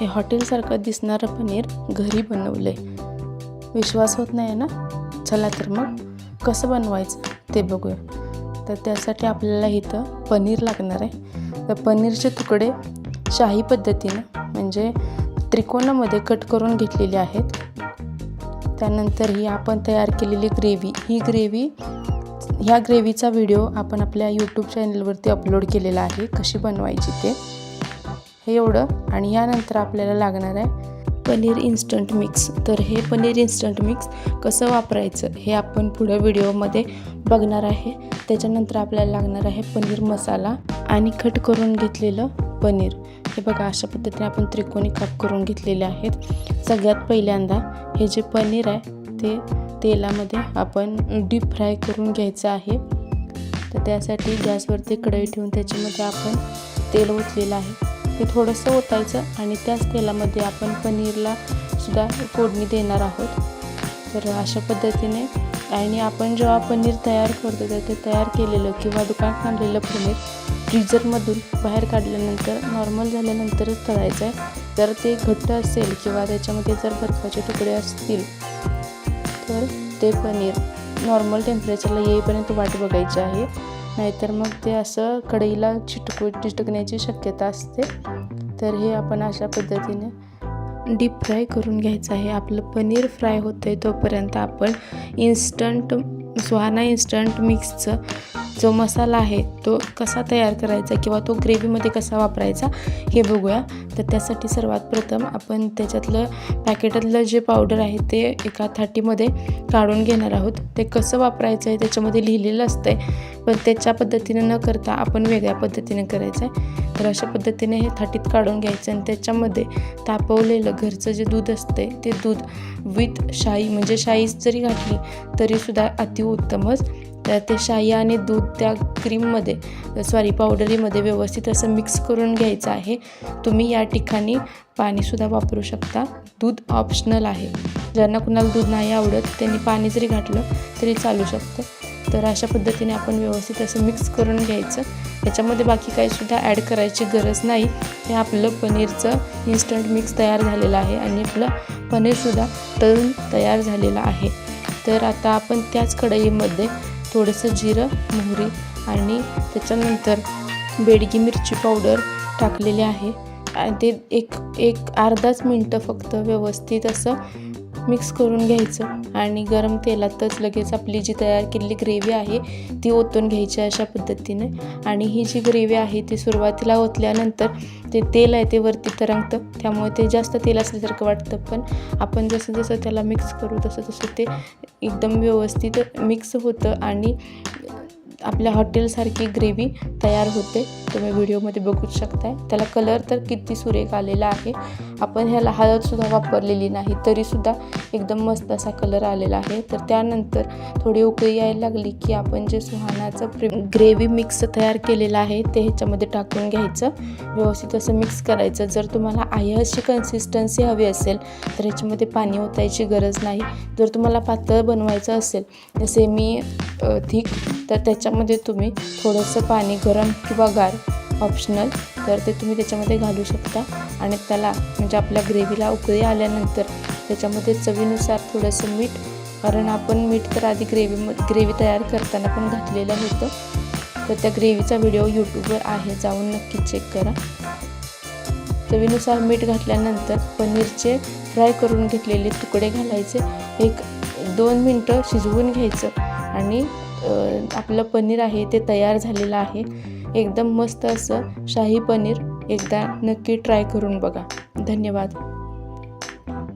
हे हॉटेलसारखं दिसणारं पनीर घरी बनवलं आहे विश्वास होत नाही ना? चला तर मग कसं बनवायचं ते बघूया. तर त्यासाठी आपल्याला इथं पनीर लागणार आहे. तर पनीरचे तुकडे शाही पद्धतीनं म्हणजे त्रिकोणामध्ये कट करून घेतलेले आहेत. त्यानंतर ही आपण तयार केलेली ग्रेव्ही ही ग्रेव्ही ह्या ग्रेव्हीचा व्हिडिओ आपण आपल्या यूट्यूब चॅनलवरती अपलोड केलेला आहे कशी बनवायची ते. हे एवढं. आणि यानंतर आपल्याला लागणार आहे पनीर इन्स्टंट मिक्स तर हे पनीर इन्स्टंट मिक्स कसं वापरायचं हे आपण पुढे व्हिडिओमध्ये बघणार आहे. त्याच्यानंतर आपल्याला लागणार आहे पनीर मसाला आणि कट करून घेतलेलं पनीर. हे बघा अशा पद्धतीने आपण त्रिकोणी काप करून घेतलेले आहेत. सगळ्यात पहिल्यांदा हे जे पनीर आहे ते तेलामध्ये आपण डीप फ्राय करून घ्यायचं आहे. तर त्यासाठी गॅसवरती कढई ठेवून त्याच्यामध्ये आपण तेल ओतलेलं आहे. ते थोडंसं ओतायचं आणि त्याच तेलामध्ये आपण पनीरला सुद्धा फोडणी देणार आहोत. तर अशा पद्धतीने आणि आपण जेव्हा पनीर तयार करतो तर ते तयार केलेलं किंवा दुकानात आणलेलं पनीर फ्रीजरमधून बाहेर काढल्यानंतर नॉर्मल झाल्यानंतरच तळायचं आहे. जर ते घट्ट असेल किंवा त्याच्यामध्ये जर बर्फाचे तुकडे असतील तर ते पनीर नॉर्मल टेम्परेचरला येईपर्यंत वाट बघायची आहे. नाहीतर मग ते असं कढईला चिटकू चिटकण्याची शक्यता असते. तर हे आपण अशा पद्धतीने डीप फ्राय करून घ्यायचं आहे. आपलं पनीर फ्राय होतं आहे तोपर्यंत आपण इन्स्टंट सुहाना इन्स्टंट मिक्सचं जो मसाला आहे तो कसा तयार करायचा किंवा तो ग्रेव्हीमध्ये कसा वापरायचा हे बघूया. तर त्यासाठी सर्वात प्रथम आपण त्याच्यातलं पॅकेटातलं जे पावडर आहे ते एका थाटीमध्ये काढून घेणार आहोत. ते कसं वापरायचं आहे त्याच्यामध्ये लिहिलेलं असतं आहे पण त्याच्या पद्धतीने न करता आपण वेगळ्या पद्धतीने करायचं आहे तर अशा पद्धतीने हे थाटीत काढून घ्यायचं आणि त्याच्यामध्ये तापवलेलं घरचं जे दूध असते ते दूध विथ शाई म्हणजे शाईच जरी घातली तरीसुद्धा अतिउत्तमच. तर ते शाई आणि दूध त्या क्रीममध्ये सॉरी पावडरीमध्ये व्यवस्थित असं मिक्स करून घ्यायचं आहे. तुम्ही या ठिकाणी पाणीसुद्धा वापरू शकता. दूध ऑप्शनल आहे. ज्यांना कुणाला दूध नाही आवडत त्यांनी पाणी जरी घातलं तरी चालू शकतं. तर अशा पद्धतीने आपण व्यवस्थित असं मिक्स करून घ्यायचं. त्याच्यामध्ये बाकी काहीसुद्धा ॲड करायची गरज नाही. हे आपलं पनीरचं इन्स्टंट मिक्स तयार झालेलं आहे आणि आपलं पनीरसुद्धा तळून तयार झालेलं आहे. तर आता आपण त्याच कढईमध्ये थोडंसं जिरं मोहरी आणि त्याच्यानंतर बेडगी मिरची पावडर टाकलेली आहे. आणि ते एक एक अर्धाच मिनटं फक्त व्यवस्थित असं मिक्स करून घ्यायचं आणि गरम तेलातच लगेच आपली जी तयार केलेली ग्रेव्ही आहे ती ओतून घ्यायची अशा पद्धतीने. आणि ही जी ग्रेव्ही आहे ती सुरुवातीला ओतल्यानंतर ते तेल आहे ते वरती तरंगतं. त्यामुळे ते जास्त तेल असल्यासारखं वाटतं. पण आपण जसं जसं त्याला मिक्स करू तसं तसं ते एकदम व्यवस्थित मिक्स होतं आणि आपल्या हॉटेलसारखी ग्रेव्ही तयार होते. तुम्ही व्हिडिओमध्ये बघू शकताय. त्याला कलर तर किती सुरेख आलेला आहे. आपण ह्याला हळदसुद्धा वापरलेली नाही तरीसुद्धा एकदम मस्त असा कलर आलेला आहे. तर त्यानंतर थोडी उकळी यायला लागली की आपण जे सुहानाचं प्रे ग्रेव्ही मिक्स तयार केलेलं आहे ते ह्याच्यामध्ये टाकून घ्यायचं. व्यवस्थित असं मिक्स करायचं. जर तुम्हाला आहे अशी कन्सिस्टन्सी हवी असेल तर ह्याच्यामध्ये पाणी ओतायची गरज नाही. जर तुम्हाला पातळ बनवायचं असेल सेमी थिक तर त्याच्या त्याच्यामध्ये तुम्ही थोडंसं पाणी गरम किंवा गार ऑप्शनल तर ते तुम्ही त्याच्यामध्ये घालू शकता. आणि त्याला म्हणजे आपल्या ग्रेव्हीला उकळी आल्यानंतर त्याच्यामध्ये चवीनुसार थोडंसं मीठ कारण आपण मीठ तर आधी ग्रेव्ही ग्रेव्ही तयार करताना पण घातलेलं होतं. तर त्या ग्रेव्हीचा व्हिडिओ यूट्यूबवर आहे जाऊन नक्की चेक करा. चवीनुसार मीठ घातल्यानंतर पनीरचे फ्राय करून घेतलेले तुकडे घालायचे. एक दोन मिनटं शिजवून घ्यायचं आणि आपलं पनीर आहे ते तयार झालेलं आहे. एकदम मस्त असं शाही पनीर एकदा नक्की ट्राय करून बघा. धन्यवाद.